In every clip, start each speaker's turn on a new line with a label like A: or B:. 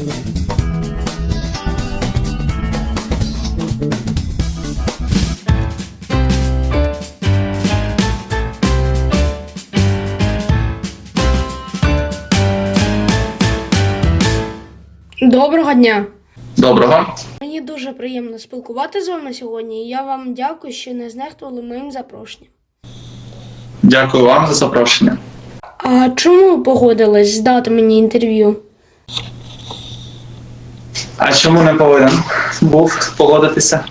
A: Доброго дня!
B: Доброго.
A: Мені дуже приємно спілкувати з вами сьогодні, і я вам дякую, що не знехтували моїм запрошенням.
B: Дякую вам за запрошення.
A: А чому ви погодились здати мені інтерв'ю?
B: А чому не повинен був погодитися?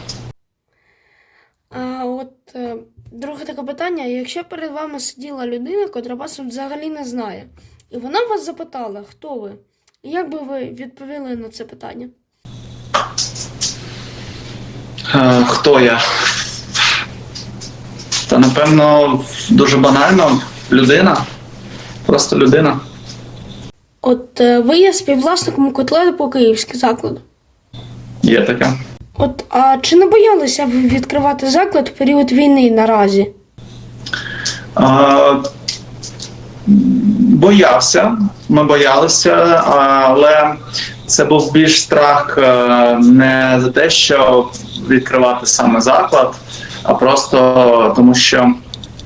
A: А от е, друге таке питання: якщо перед вами сиділа людина, котра вас взагалі не знає, і вона вас запитала, хто ви, як би ви відповіли на це питання?
B: Е, хто я? Та напевно дуже банально людина. Просто людина.
A: От е, ви є співвласником котлету по київськи закладу.
B: Є таке.
A: От, а чи не боялися ви відкривати заклад в період війни наразі?
B: Е, боявся, ми боялися, але це був більш страх е, не за те, що відкривати саме заклад, а просто тому, що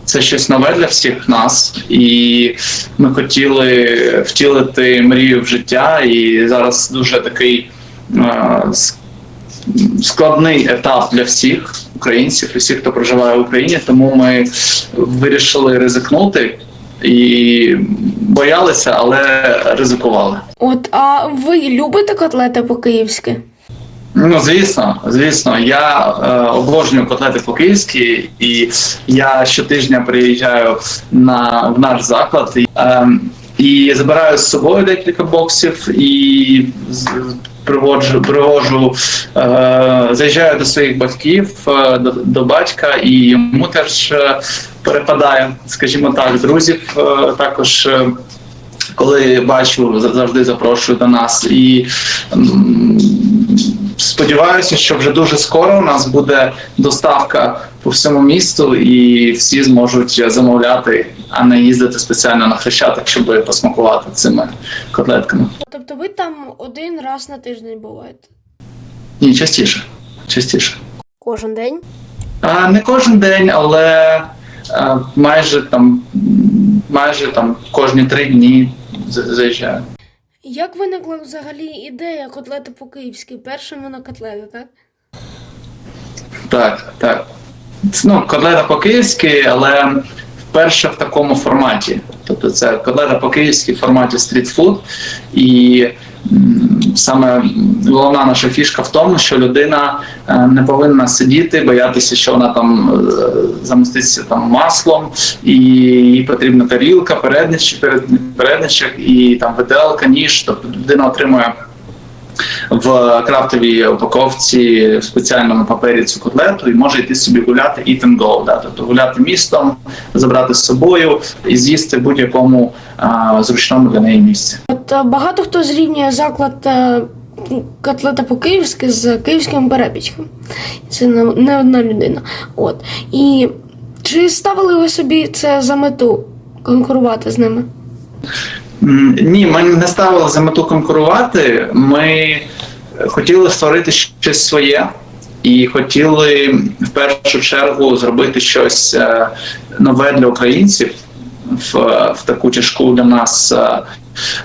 B: це щось нове для всіх нас, і ми хотіли втілити мрію в життя. І зараз дуже такий е, складний етап для всіх українців, і всіх, хто проживає в Україні. Тому ми вирішили ризикнути і боялися, але ризикували.
A: От, а ви любите котлети по київськи?
B: Ну, звісно, звісно, я е, обожнюю котлети по-київськи, і я щотижня приїжджаю на в наш заклад і, е, і забираю з собою декілька боксів і приводжу, привожу, е, заїжджаю до своїх батьків, е, до, до батька, і йому теж е, перепадає, скажімо так, друзів е, також. е, коли бачу, за- завжди запрошую до нас і сподіваюся, що вже дуже скоро у нас буде доставка по всьому місту, і всі зможуть замовляти, а не їздити спеціально на хрещатик, щоб посмакувати цими котлетками.
A: Тобто ви там один раз на тиждень буваєте?
B: Ні, частіше. Частіше.
A: Кожен день?
B: А, не кожен день, але а, майже там майже там кожні три дні заїжджаю.
A: Як виникла взагалі ідея котлети по київськи? Першими на котлети, так?
B: Так, так. Ну, котлета по-київськи, але вперше в такому форматі. Тобто це котлета по-київськи в форматі стрітфуд. І саме головна наша фішка в тому, що людина е, не повинна сидіти, боятися, що вона там е, заміститься там маслом, і їй потрібна тарілка, передничок, перед- передничок і там виделка, ніж. Тобто людина отримує в крафтовій упаковці в спеціальному папері цю котлету і може йти собі гуляти eat and go, да, тобто гуляти містом, забрати з собою і з'їсти будь-якому зручному для неї місці.
A: От багато хто зрівнює заклад е, котлета по київськи з київським перепічком. Це не одна людина. От. І чи ставили ви собі це за мету конкурувати з ними?
B: Ні, ми не ставили за мету конкурувати. Ми хотіли створити щось своє. І хотіли в першу чергу зробити щось е, нове для українців в, в таку тяжку для нас е,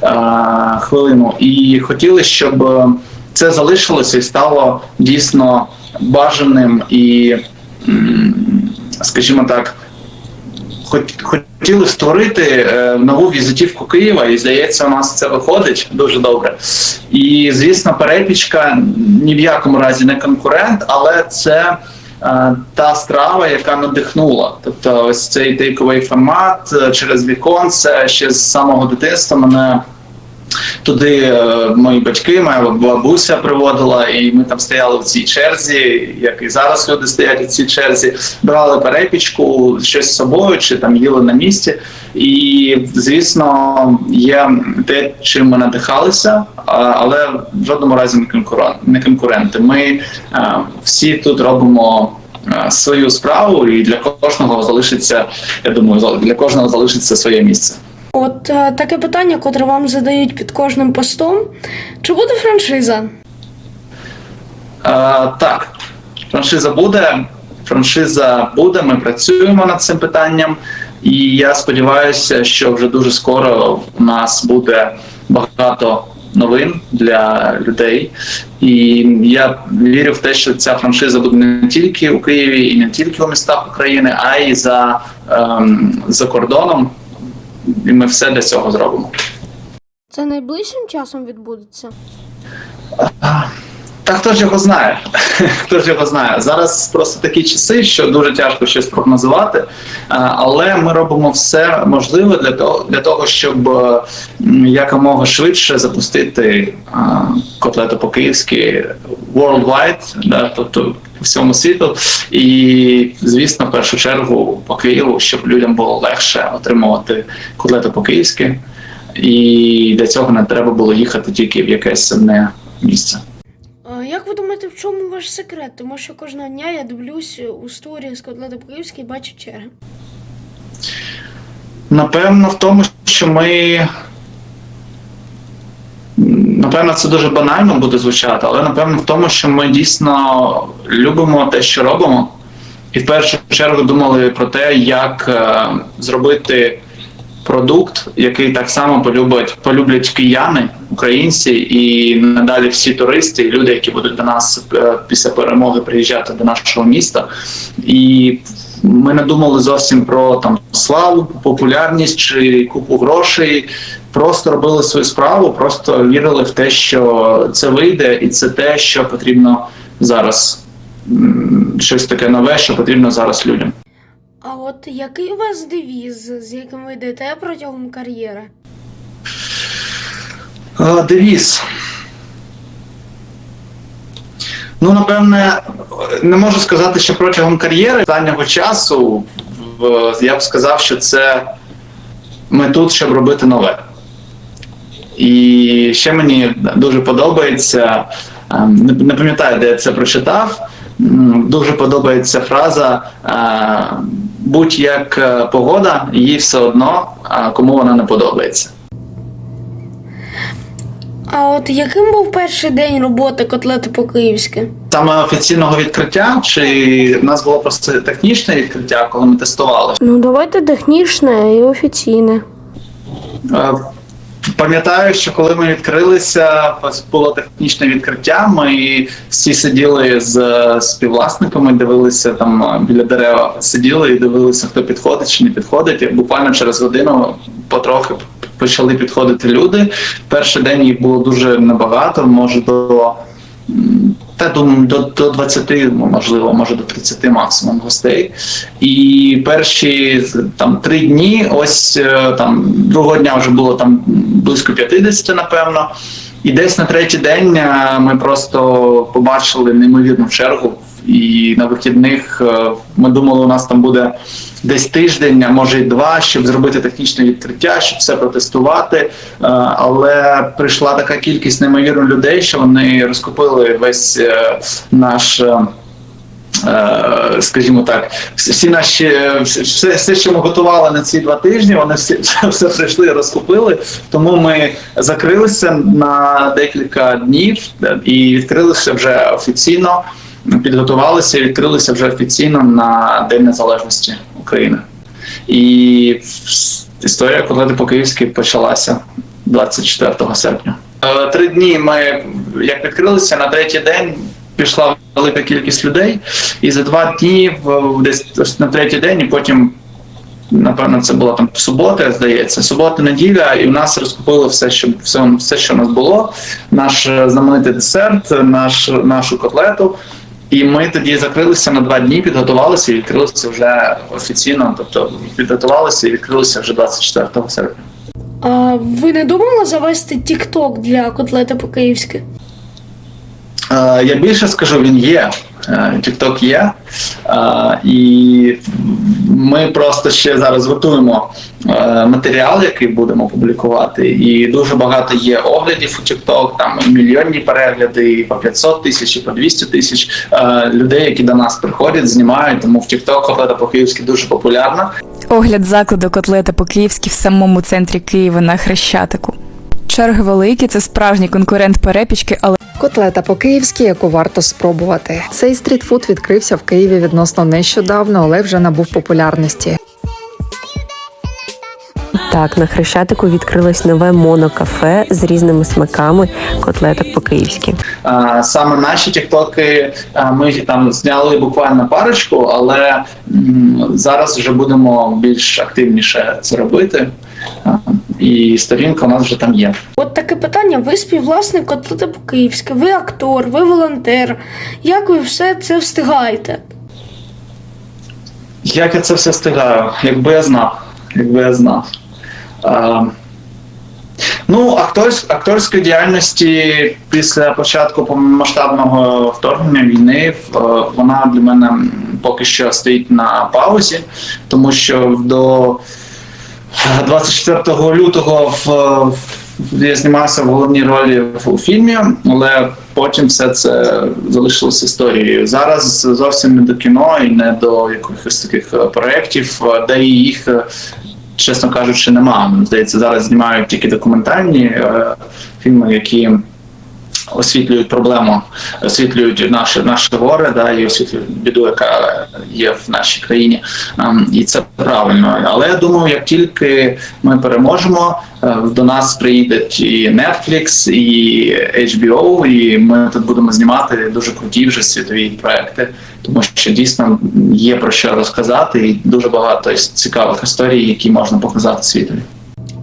B: е, хвилину. І хотіли, щоб це залишилося і стало дійсно бажаним і, скажімо так, хот- хотіли створити е, нову візитівку Києва, і здається, у нас це виходить дуже добре. І звісно, перепічка ні в якому разі не конкурент, але це. е, Та страва, яка надихнула, тобто ось цей тейковий формат е, через віконце ще з самого дитинства мене туди е, мої батьки, моя бабуся приводила, і ми там стояли в цій черзі, як і зараз люди стоять у цій черзі, брали перепічку, щось з собою, чи там їли на місці. І звісно, є те, чим ми надихалися, але в жодному разі не конкурент, конкуренти. Ми е, всі тут робимо. е, Свою справу, і для кожного залишиться, я думаю, для кожного залишиться своє місце.
A: От е, таке питання, котре вам задають під кожним постом. Чи буде франшиза?
B: Е, так, франшиза буде. Франшиза буде. Ми працюємо над цим питанням, і я сподіваюся, що вже дуже скоро у нас буде багато новин для людей. І я вірю в те, що ця франшиза буде не тільки у Києві і не тільки у містах України, а й за, ем, за кордоном. І ми все для цього зробимо.
A: Це найближчим часом відбудеться.
B: Та хто ж його знає? хто ж його знає? Зараз просто такі часи, що дуже тяжко щось прогнозувати. Але ми робимо все можливе для того, для того щоб е, якомога швидше запустити котлету по-київськи worldwide, да, тобто по всьому світу. І, звісно, в першу чергу по Києву, щоб людям було легше отримувати котлету по-київськи. І для цього не треба було їхати тільки в якесь одне місце.
A: Як ви думаєте, в чому ваш секрет? Тому що кожного дня я дивлюсь у сторі з котлети по-київськи і бачу черги.
B: Напевно, в тому, що ми. Напевно, це дуже банально буде звучати, але напевно в тому, що ми дійсно любимо те, що робимо, і в першу чергу думали про те, як е, зробити продукт, який так само полюбять, полюблять кияни, українці і надалі всі туристи, і люди, які будуть до нас е, після перемоги приїжджати до нашого міста. І ми не думали зовсім про там славу, популярність чи купу грошей. Просто робили свою справу, просто вірили в те, що це вийде, і це те, що потрібно зараз. Щось таке нове, що потрібно зараз людям.
A: А от який у вас девіз, з яким ви йдете протягом кар'єри?
B: Девіз. Ну, напевне, не можу сказати, що протягом кар'єри останнього часу я б сказав, що це ми тут, щоб робити нове. І ще мені дуже подобається, ем, не пам'ятаю, де я це прочитав. Дуже подобається фраза е, будь-як е, погода, їй все одно, а кому вона не подобається.
A: А от яким був перший день роботи котлети по-київськи?
B: Саме офіційного відкриття, чи в нас було просто технічне відкриття, коли ми тестували?
A: Ну, давайте технічне і офіційне.
B: Пам'ятаю, що коли ми відкрилися, було технічне відкриття. Ми всі сиділи з е, співвласниками, дивилися там е, біля дерева, сиділи і дивилися, хто підходить чи не підходить. І буквально через годину потрохи почали підходити люди. Перший день їх було дуже небагато, може до та до, до, до 20, можливо, може до 30 максимум гостей. І перші там три дні, ось е, там другого дня вже було там близько 50, напевно. І десь на третій день е, ми просто побачили неймовірну чергу. І на вихідних е, ми думали, у нас там буде десь тиждень, а може й два, щоб зробити технічне відкриття, щоб все протестувати. Е, Але прийшла така кількість неймовірно людей, що вони розкупили весь е, наш. Скажімо так, всі наші все, все, що ми готували на ці два тижні, вони всі все прийшли розкупили. Тому ми закрилися на декілька днів і відкрилися вже офіційно. Підготувалися і відкрилися вже офіційно на День Незалежності України. І історія котлети по-київськи почалася 24 серпня. Е, Три дні ми як відкрилися на третій день. Пішла велика кількість людей, і за два дні, десь на третій день, і потім, напевно, це була там субота, здається, субота, неділя, і у нас розкупили все, що все, все, що у нас було. Наш е, знаменитий десерт, наш, нашу котлету. І ми тоді закрилися на два дні, підготувалися і відкрилися вже офіційно. Тобто підготувалися і відкрилися вже 24 серпня.
A: А ви не думали завести TikTok для котлети по-київськи?
B: Е, Я більше скажу, він є. Е, TikTok є. Е, І ми просто ще зараз готуємо е, матеріал, який будемо публікувати. І дуже багато є оглядів у TikTok, там мільйонні перегляди, і по 500 тисяч, і по 200 тисяч людей, які до нас приходять, знімають. Тому в TikTok котлета по-київськи дуже популярна.
C: Огляд закладу котлета по-київськи в самому центрі Києва на Хрещатику. Черги великі, це справжній конкурент перепічки, але
D: Котлета по-київськи, яку варто спробувати. Цей стрітфуд відкрився в Києві відносно нещодавно, але вже набув популярності.
E: Так, на Хрещатику відкрилось нове монокафе з різними смаками котлеток по-київськи.
B: Саме наші тіктоки ми там зняли буквально парочку, але зараз вже будемо більш активніше це робити. І сторінка у нас вже там є.
A: От таке питання: ви співвласник котлета по-київськи, ви актор, ви волонтер. Як ви все це встигаєте?
B: Як я це все встигаю? Якби я знав. Якби я знав. А, ну, акторсь, акторської діяльності після початку повномасштабного вторгнення війни вона для мене поки що стоїть на паузі, тому що до 24 лютого в, я знімався в головній ролі у фільмі, але потім все це залишилося історією. Зараз зовсім не до кіно і не до якихось таких е, проєктів, е, де їх, е, чесно кажучи, нема. Здається, зараз знімають тільки документальні фільми, які освітлюють проблему, освітлюють наше наше горе, да, і освітлюють біду, яка є в нашій країні. Ем, І це правильно. Але я думаю, як тільки ми переможемо, е, до нас приїдуть і Netflix, і HBO, і ми тут будемо знімати дуже круті вже світові проекти, тому що дійсно є про що розказати, і дуже багато цікавих історій, які можна показати світові.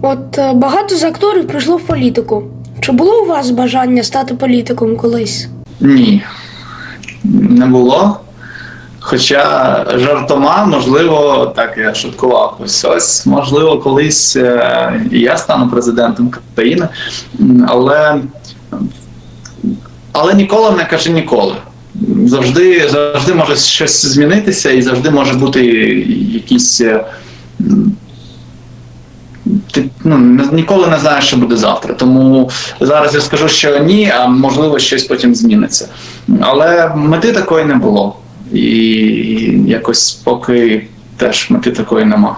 A: От е, багато з акторів прийшло в політику. Чи було у вас бажання стати політиком колись?
B: Ні, не було. Хоча жартома, можливо, так я шуткував. Ось ось, можливо, колись е, і я стану президентом країни, але, але ніколи не кажи ніколи. Завжди, завжди може щось змінитися, і завжди може бути якісь. Ти ну, ніколи не знаєш, що буде завтра. Тому зараз я скажу, що ні, а можливо, щось потім зміниться. Але мети такої не було. І якось поки теж мети такої нема.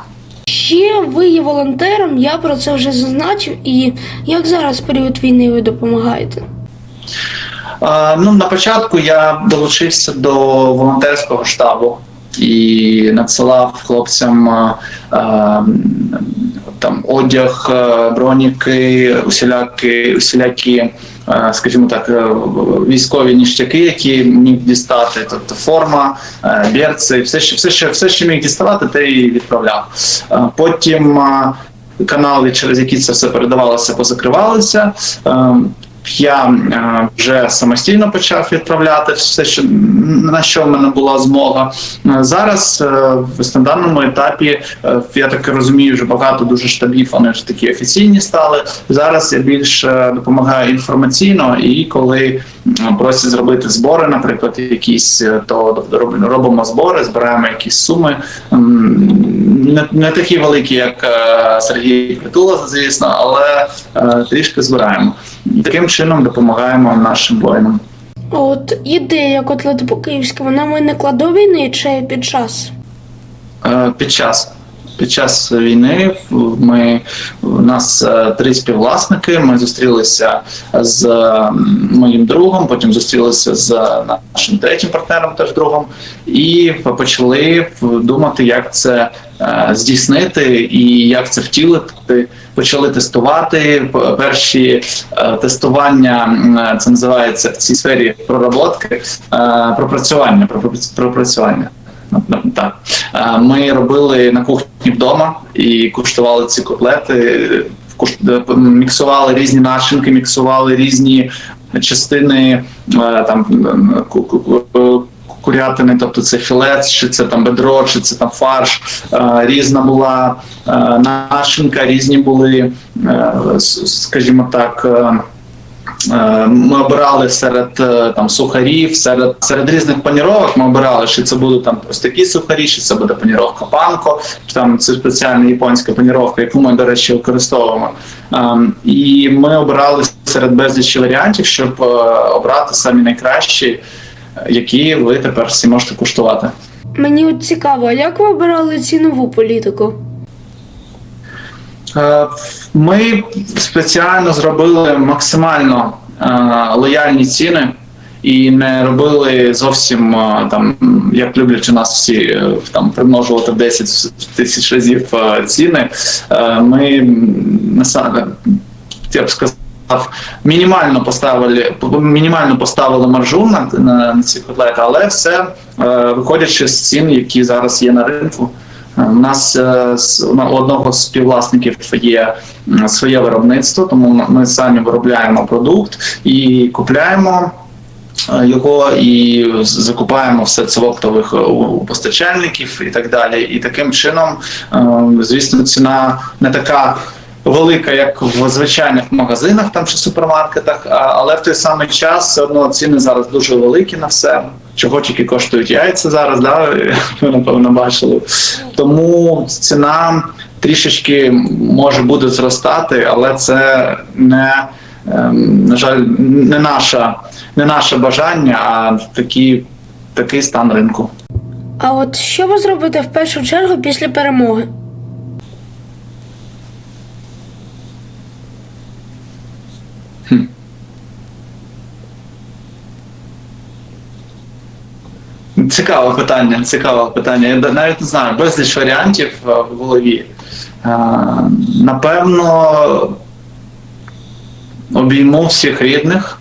A: Ще ви є волонтером, я про це вже зазначив. І як зараз в період війни ви допомагаєте?
B: А, ну, на початку я долучився до волонтерського штабу і надсилав хлопцям а, а, там одяг, броніки, усілякі, усілякі, скажімо так, е, військові ніштяки, які міг дістати, тобто форма, е, берці, все, що все, що все, що міг діставати, те і відправляв. Потім канали, через які це все передавалося, позакривалися. Я е, вже самостійно почав відправляти все, що на що в мене була змога. Е, Зараз е, в даному етапі я так розумію, вже багато дуже штабів. Вони вже такі офіційні стали. Зараз я більше допомагаю інформаційно, і коли просять зробити збори, наприклад, якісь, то роб- робимо збори, збираємо якісь суми. Не, не такі великі, як Сергій Притула, звісно, але е, трішки збираємо. Таким чином допомагаємо нашим воїнам.
A: От ідея котлети по-київськи, вона виникла до війни чи під час?
B: Е, Під час під час війни ми у нас е, три співвласники. Ми зустрілися з е, моїм другом, потім зустрілися з нашим третім партнером, теж другом, і почали думати, як це здійснити і як це втілити. Почали тестувати перші е, тестування. е, Це називається в цій сфері пророботки, е, пропрацювання. пропрацю- пропрацювання. Ну, ну, Так. Ми робили на кухні вдома і куштували ці котлети, міксували різні начинки, міксували різні частини там курятини, тобто це філе, чи це там бедро, чи це там фарш. Е, Різна була е, начинка, різні були, е, скажімо так. Ми обирали серед там сухарів, серед серед різних паніровок. Ми обирали, чи це будуть там ось такі сухарі, чи це буде паніровка панко, чи там це спеціальна японська паніровка, яку ми, до речі, використовуємо. Ем, І ми обирали серед безлічі варіантів, щоб обрати самі найкращі, які ви тепер всі можете куштувати.
A: Мені от цікаво, а як ви обирали цінову політику?
B: Е, Ми спеціально зробили максимально е, лояльні ціни і не робили зовсім е, там, як люблять у нас всі там примножувати в 10 тисяч разів ціни. Ми я б сказав. Мінімально поставили мінімально поставили маржу на, на, на ці котлети, але все е, виходячи з цін, які зараз є на ринку. Е, У нас е, у одного з співвласників є своє виробництво, тому ми- самі виробляємо продукт і купляємо е, його і закупаємо все це в оптових е, у постачальників і так далі. І таким чином, е, звісно, ціна не така. Велика, як в звичайних магазинах там чи супермаркетах, але в той самий час все одно ціни зараз дуже великі на все. Чого тільки коштують яйця зараз, да? ви напевно бачили. Тому ціна трішечки може буде зростати, але це не ем, на жаль, не наша, не наше бажання, а такі, такий стан ринку.
A: А от що ви зробите в першу чергу після перемоги?
B: Цікаве питання, цікаве питання. Я навіть не знаю, безліч варіантів е, в голові. Е, Напевно, обійму всіх рідних,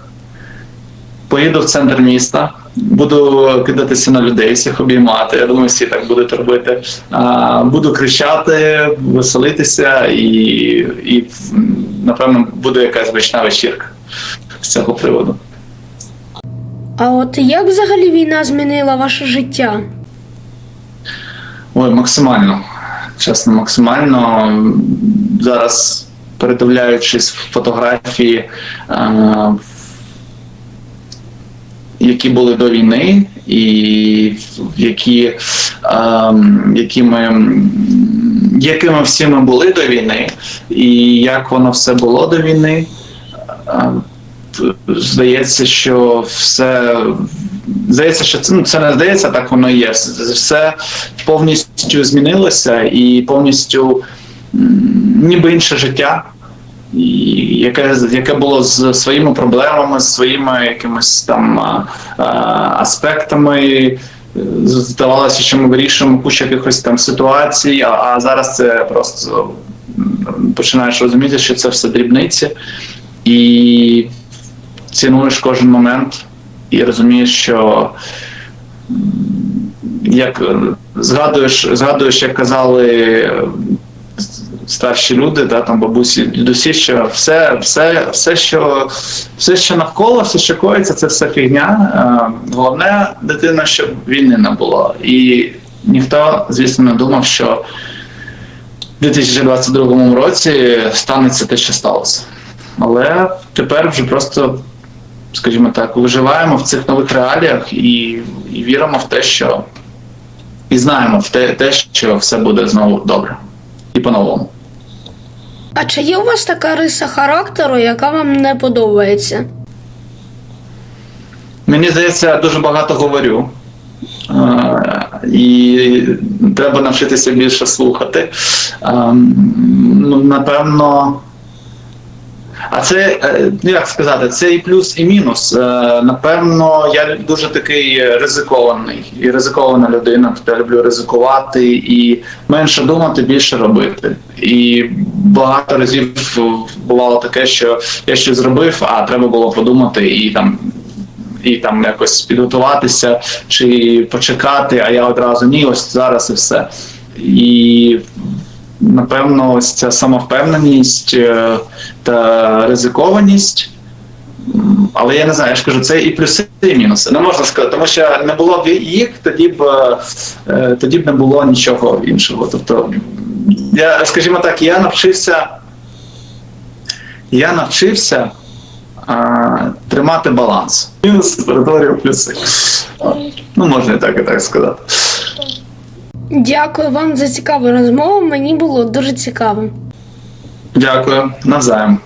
B: поїду в центр міста, буду кидатися на людей, всіх обіймати. Я думаю, всі так будуть робити. Е, Буду кричати, веселитися, і, і напевно буде якась бична вечірка з цього приводу.
A: А от як взагалі війна змінила ваше життя?
B: Ой, максимально. Чесно, максимально. Зараз передивляючись фотографії, е, які були до війни, і які, е, які ми, якими всі ми були до війни, і як воно все було до війни. Здається, що все здається, що це ну це не здається, так воно і є. Все повністю змінилося і повністю ніби інше життя, яке, яке було з своїми проблемами, з своїми якимись там а, аспектами. Здавалося, що ми вирішуємо кучу якихось там ситуацій, а, а зараз це просто починаєш розуміти, що це все дрібниці, і цінуєш кожен момент і розумієш, що як згадуєш, згадуєш, як казали е, старші люди, да, там бабусі, дідусі, що все, все, все, що, все, що навколо, все, що коїться, це все фігня. Е, Головне, дитина, щоб війни не було. І ніхто, звісно, не думав, що в 2022 році станеться те, що сталося. Але тепер вже просто скажімо так, виживаємо в цих нових реаліях і, і віримо в те, що і знаємо в те, те, що все буде знову добре і по-новому.
A: А чи є у вас така риса характеру, яка вам не подобається?
B: Мені здається, я дуже багато говорю. І треба навчитися більше слухати. Ну, напевно. А це е, ну, як сказати, це і плюс, і мінус. Е, Напевно, я дуже такий ризикований і ризикована людина. Тобто я люблю ризикувати і менше думати, більше робити. І багато разів бувало таке, що я щось зробив, а треба було подумати і там. І там якось підготуватися чи почекати, а я одразу ні, ось зараз і все. І напевно, ось ця самовпевненість е, та ризикованість. Але я не знаю, я ж кажу, це і плюси, і мінуси. Не можна сказати, тому що не було б їх, тоді б е, тоді б не було нічого іншого. Тобто, я, скажімо так, я навчився, я навчився а, тримати баланс. Мінус перетворює плюси. Ну, можна і так, і так сказати.
A: Дякую вам за цікаву розмову. Мені було дуже цікаво.
B: Дякую, навзаєм.